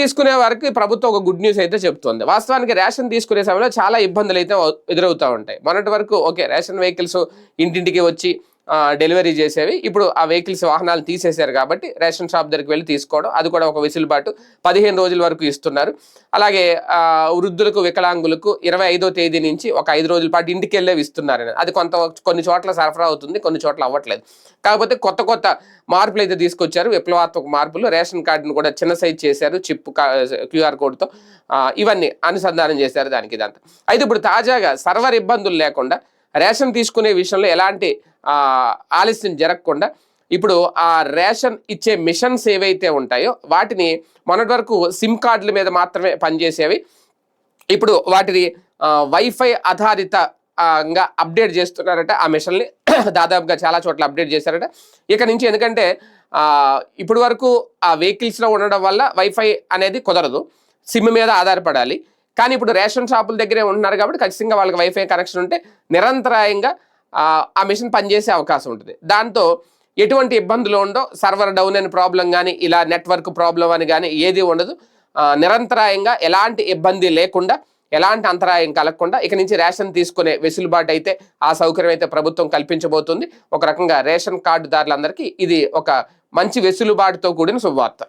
తీసుకునే వారికి ప్రభుత్వం ఒక గుడ్ న్యూస్ అయితే చెప్తుంది. వాస్తవానికి రేషన్ తీసుకునే సమయంలో చాలా ఇబ్బందులు అయితే ఎదురవుతూ ఉంటాయి. మొన్నటి వరకు ఓకే రేషన్ వెహికల్స్ ఇంటింటికి వచ్చి డెలివరీ చేసేవి. ఇప్పుడు ఆ వెహికల్స్ వాహనాలు తీసేశారు కాబట్టి రేషన్ షాప్ దగ్గరికి వెళ్ళి తీసుకోవడం. అది కూడా ఒక వెసులుబాటు పదిహేను రోజుల వరకు ఇస్తున్నారు. అలాగే వృద్ధులకు వికలాంగులకు ఇరవై ఐదో తేదీ నుంచి ఒక ఐదు రోజుల పాటు ఇంటికి వెళ్ళేవి ఇస్తున్నారు అది కొంత కొన్ని చోట్ల సరఫరా అవుతుంది కొన్ని చోట్ల అవ్వట్లేదు. కాకపోతే కొత్త కొత్త మార్పులు అయితే తీసుకొచ్చారు. విప్లవాత్మక మార్పులు రేషన్ కార్డును కూడా చిన్న సైజ్ చేశారు. చిప్ క్యూఆర్ కోడ్తో ఇవన్నీ అనుసంధానం చేశారు దానికి ఇదంతా. అయితే ఇప్పుడు తాజాగా సర్వర్ ఇబ్బందులు లేకుండా రేషన్ తీసుకునే విషయంలో ఎలాంటి ఆలస్యం జరగకుండా ఇప్పుడు ఆ రేషన్ ఇచ్చే మిషన్స్ ఏవైతే ఉంటాయో వాటిని మొన్నటి వరకు సిమ్ కార్డుల మీద మాత్రమే పనిచేసేవి. ఇప్పుడు వాటిని వైఫై ఆధారితంగా అప్డేట్ చేస్తున్నారట. ఆ మిషన్ని దాదాపుగా చాలా చోట్ల అప్డేట్ చేశారట. ఇక నుంచి ఎందుకంటే ఇప్పుడు వరకు ఆ వెహికల్స్లో ఉండడం వల్ల వైఫై అనేది కుదరదు. సిమ్ మీద ఆధారపడాలి. కానీ ఇప్పుడు రేషన్ షాపుల దగ్గరే ఉంటున్నారు కాబట్టి ఖచ్చితంగా వాళ్ళకి వైఫై కనెక్షన్ ఉంటే నిరంతరాయంగా ఆ, మిషన్ పనిచేసే అవకాశం ఉంటుంది. దాంతో ఎటువంటి ఇబ్బందులు ఉండో సర్వర్ డౌన్ అని ప్రాబ్లం కానీ ఇలా నెట్వర్క్ ప్రాబ్లం అని కానీ ఏది ఉండదు. నిరంతరాయంగా ఎలాంటి ఇబ్బంది లేకుండా ఎలాంటి అంతరాయం కలగకుండా ఇక నుంచి రేషన్ తీసుకునే వెసులుబాటు అయితే ఆ సౌకర్యం అయితే ప్రభుత్వం కల్పించబోతుంది. ఒక రకంగా రేషన్ కార్డుదారులందరికీ ఇది ఒక మంచి వెసులుబాటుతో కూడిన శుభవార్త.